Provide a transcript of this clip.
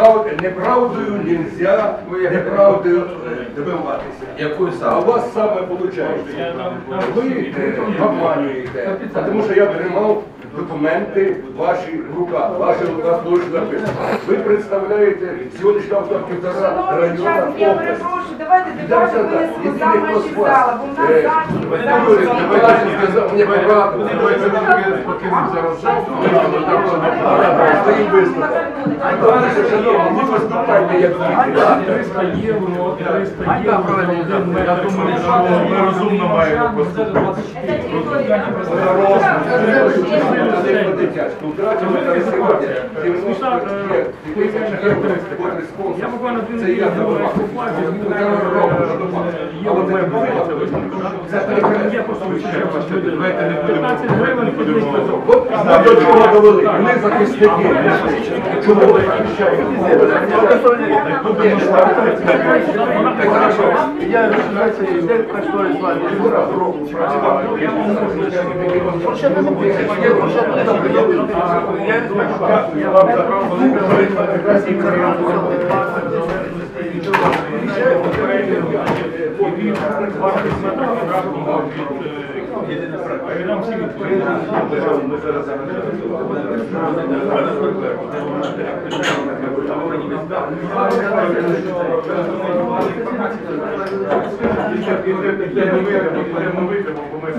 Прав... Неправдою нельзя, неправдою е, добиватися. Якою А саме? у вас саме виходить. Ви е, обманюєте, тому що я тримав документи ваші в руках, ваші у вас теж записано. Ви представляєте сьогоднішнього авто півтора я області. перепрошую, давайте дебати винесемо за межі зала, бо в нас е, захід. Давайте сказав мені пораду. Стоїм виступ. Товариші, шановні, не поступайте як діти. 300 євро, 300 євро. Я думаю, що ми розумно маємо поступити. Я буквально це я за перекриття просто вичерпати. Давайте не будемо. 15 гривень підвищити. До чого довели? Ми захисники. Чому ви захищаєте? Так, хорошо. Я вважаюся, йде простою з вами. Я вам забрав велику Ми витримаємо, бо ми